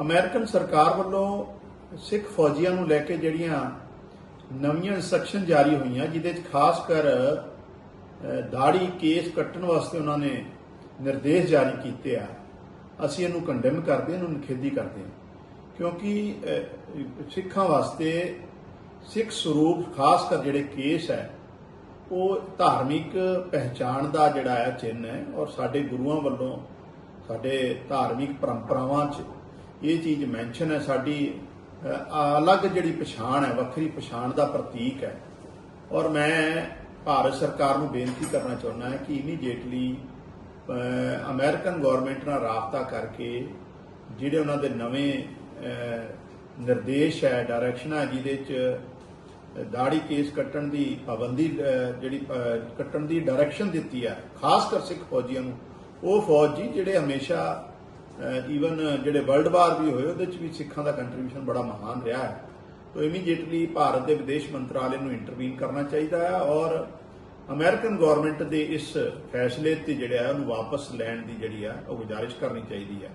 American ਸਰਕਾਰ ਵੱਲੋਂ ਸਿੱਖ ਫੌਜੀਆਂ ਨੂੰ ਲੈ ਕੇ ਜਿਹੜੀਆਂ ਨਵੀਆਂ ਇਨਸਟਰਕਸ਼ਨ ਜਾਰੀ ਹੋਈਆਂ, ਜਿਹਦੇ ਵਿੱਚ ਖਾਸ ਕਰ ਦਾੜੀ ਕੇਸ ਕੱਟਣ ਵਾਸਤੇ ਉਹਨਾਂ ਨੇ ਨਿਰਦੇਸ਼ ਜਾਰੀ ਕੀਤੇ ਆ, ਅਸੀਂ ਇਹਨੂੰ ਕੰਡੈਮ ਕਰਦੇ ਹਾਂ, ਇਹਨੂੰ ਨਿਖੇਧੀ ਕਰਦੇ ਹਾਂ। ਕਿਉਂਕਿ ਸਿੱਖਾਂ ਵਾਸਤੇ ਸਿੱਖ ਸਰੂਪ, ਖਾਸ ਕਰ ਜਿਹੜੇ ਕੇਸ ਹੈ, ਉਹ ਧਾਰਮਿਕ ਪਹਿਚਾਣ ਦਾ ਜਿਹੜਾ ਹੈ ਚਿੰਨ੍ਹ ਹੈ ਔਰ ਸਾਡੇ ਗੁਰੂਆਂ ਵੱਲੋਂ, ਸਾਡੇ ਧਾਰਮਿਕ ਪਰੰਪਰਾਵਾਂ 'ਚ ਇਹ ਚੀਜ਼ ਮੈਂਸ਼ਨ ਹੈ, ਸਾਡੀ ਅਲੱਗ ਜਿਹੜੀ ਪਛਾਣ ਹੈ, ਵੱਖਰੀ ਪਛਾਣ ਦਾ ਪ੍ਰਤੀਕ ਹੈ। ਔਰ ਮੈਂ ਭਾਰਤ ਸਰਕਾਰ ਨੂੰ ਬੇਨਤੀ ਕਰਨਾ ਚਾਹੁੰਦਾ ਹਾਂ ਕਿ ਇਮੀਡੀਏਟਲੀ ਅਮਰੀਕਨ ਗਵਰਨਮੈਂਟ ਨਾਲ ਰਾਬਤਾ ਕਰਕੇ ਜਿਹੜੇ ਉਹਨਾਂ ਦੇ ਨਵੇਂ ਨਿਰਦੇਸ਼ ਹੈ ਡਾਇਰੈਕਸ਼ਨ ਹੈ, ਜਿਹਦੇ 'ਚ ਦਾੜੀ ਕੇਸ ਕੱਟਣ ਦੀ ਪਾਬੰਦੀ ਜਿਹੜੀ ਕੱਟਣ ਦੀ ਡਾਇਰੈਕਸ਼ਨ ਦਿੱਤੀ ਹੈ, ਖਾਸ ਕਰ ਸਿੱਖ ਫੌਜੀਆਂ ਨੂੰ, ਉਹ ਫੌਜ ਜੀ ਜਿਹੜੇ ਹਮੇਸ਼ਾ ਈਵਨ ਜਿਹੜੇ ਵਰਲਡ ਵਾਰ ਵੀ ਹੋਏ, ਉਹਦੇ ਚ ਵੀ ਸਿੱਖਾਂ ਦਾ ਕੰਟਰੀਬਿਊਸ਼ਨ ਬੜਾ ਮਹਾਨ ਰਿਹਾ ਹੈ। ਤੋ ਇਮੀਡੀਏਟਲੀ ਭਾਰਤ ਦੇ ਵਿਦੇਸ਼ ਮੰਤਰਾਲੇ ਨੂੰ ਇੰਟਰਵੀਨ ਕਰਨਾ ਚਾਹੀਦਾ ਹੈ ਔਰ ਅਮਰੀਕਨ ਗਵਰਨਮੈਂਟ ਦੇ ਇਸ ਫੈਸਲੇ ਤੇ ਜਿਹੜਾ ਹੈ, ਉਹਨੂੰ ਵਾਪਸ ਲੈਣ ਦੀ ਜਿਹੜੀ ਆ ਉਹ ਗੁਜ਼ਾਰਿਸ਼ ਕਰਨੀ ਚਾਹੀਦੀ ਹੈ।